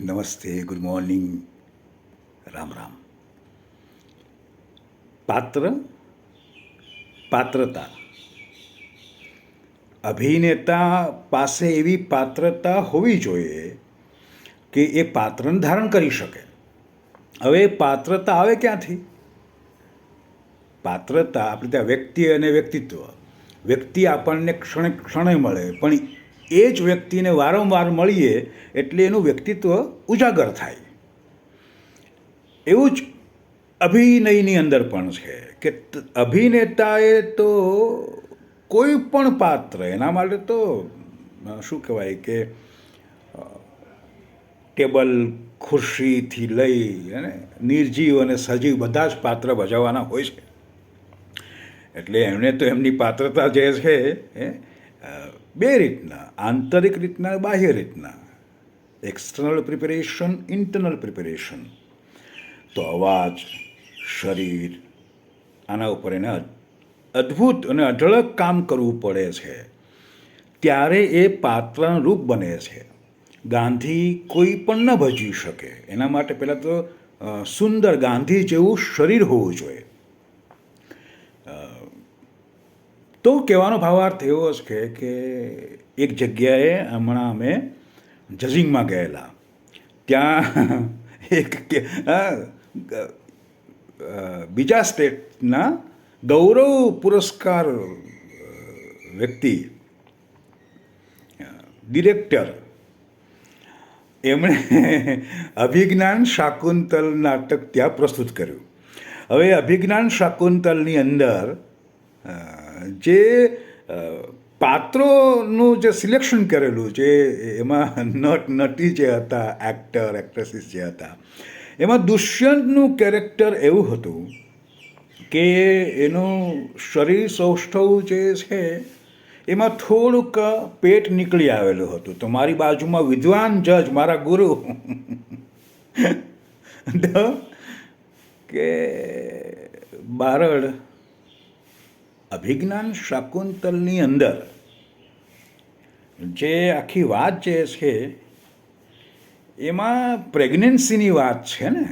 નમસ્તે, good morning. Ram Ram. પાત્ર, પાત્રતા. અભિનેતા પાસે એવી પાત્રતા હોવી જોઈએ કે એ પાત્રને ધારણ કરી શકે. હવે પાત્રતા આવે ક્યાંથી? પાત્રતા આપણે ત્યાં વ્યક્તિ અને વ્યક્તિત્વ. વ્યક્તિ આપણને ક્ષણે ક્ષણે મળે, પણ એ જ વ્યક્તિને વારંવાર મળીએ એટલે એનું વ્યક્તિત્વ ઉજાગર થાય. એવું જ અભિનયની અંદર પણ છે કે અભિનેતાએ તો કોઈ પણ પાત્ર, એના માટે તો શું કહેવાય કે ટેબલ, ખુરશીથી લઈ અને નિર્જીવ અને સજીવ બધા જ પાત્ર ભજવવાના હોય છે. એટલે એમણે તો એમની પાત્રતા જે છે એ બે રીતના, આંતરિક રીતના બાહ્ય રીતના. એક્સટર્નલ પ્રિપેરેશન ઇન્ટરનલ પ્રિપેરેશન તો અવાજ, શરીર, આના ઉપર એને અદ્ભુત અને અઢળક કામ કરવું પડે છે. ત્યારે એ પાત્રનું રૂપ બને છે. ગાંધી કોઈ પણ ન ભજી શકે. એના માટે પહેલાં તો સુંદર ગાંધી જેવું શરીર હોવું જોઈએ. તો કહેવાનો ભાવાર્થ એવો જ છે કે એક જગ્યાએ હમણાં અમે જજિંગમાં ગયેલા. ત્યાં એક બીજા સ્ટેટના ગૌરવ પુરસ્કાર વ્યક્તિ ડિરેક્ટર. એમણે અભિજ્ઞાન શાકુંતલ નાટક ત્યાં પ્રસ્તુત કર્યું. હવે અભિજ્ઞાન શાકુંતલની અંદર જે પાત્રોનું જે સિલેક્શન કરેલું છે, એમાં નટ, નટી જે હતા, એક્ટર, એક્ટ્રેસીસ જે હતા, એમાં દુષ્યંતનું કેરેક્ટર એવું હતું કે એનું શરીર સૌષ્ઠવ જે છે, એમાં થોડુંક પેટ નીકળી આવેલું હતું. તો મારી બાજુમાં વિદ્વાન જજ, મારા ગુરુ કે બારડ અભિજ્ઞાન શાકુંતલની અંદર જે આખી વાત જે છે, એમાં પ્રેગ્નન્સીની વાત છે ને,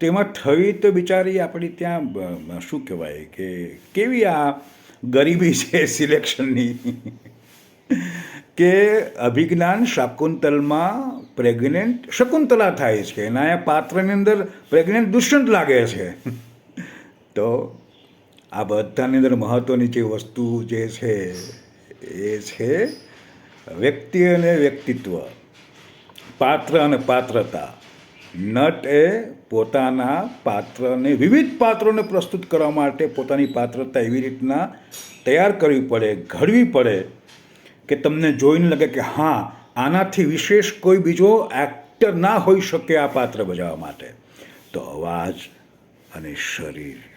તેમાં થવી તો બિચારી આપણી ત્યાં શું કહેવાય કે, કેવી આ ગરીબી છે સિલેક્શનની કે અભિજ્ઞાન શાકુંતલમાં પ્રેગ્નેન્ટ શકુંતલા થાય છે. એના પાત્રની અંદર પ્રેગ્નેન્ટ દુષ્યંત લાગે છે. તો આ બધાની અંદર મહત્ત્વની જે વસ્તુ જે છે, એ છે વ્યક્તિ અને વ્યક્તિત્વ. પાત્ર અને પાત્રતા. નટ એ પોતાના પાત્રને, વિવિધ પાત્રોને પ્રસ્તુત કરવા માટે પોતાની પાત્રતા એવી રીતના તૈયાર કરવી પડે, ઘડવી પડે કે તમને જોઈને લાગે કે હા, આનાથી વિશેષ કોઈ બીજો એક્ટર ના હોઈ શકે આ પાત્ર ભજવવા માટે. તો અવાજ અને શરીર.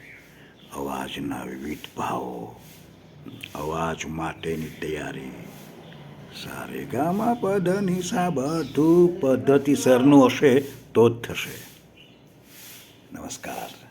અવાજના વિવિધ ભાવો, અવાજ માટેની તૈયારી. સારે ગામા પદ નિશા બધું પદ્ધતિસરનું હશે તો જ થશે. નમસ્કાર.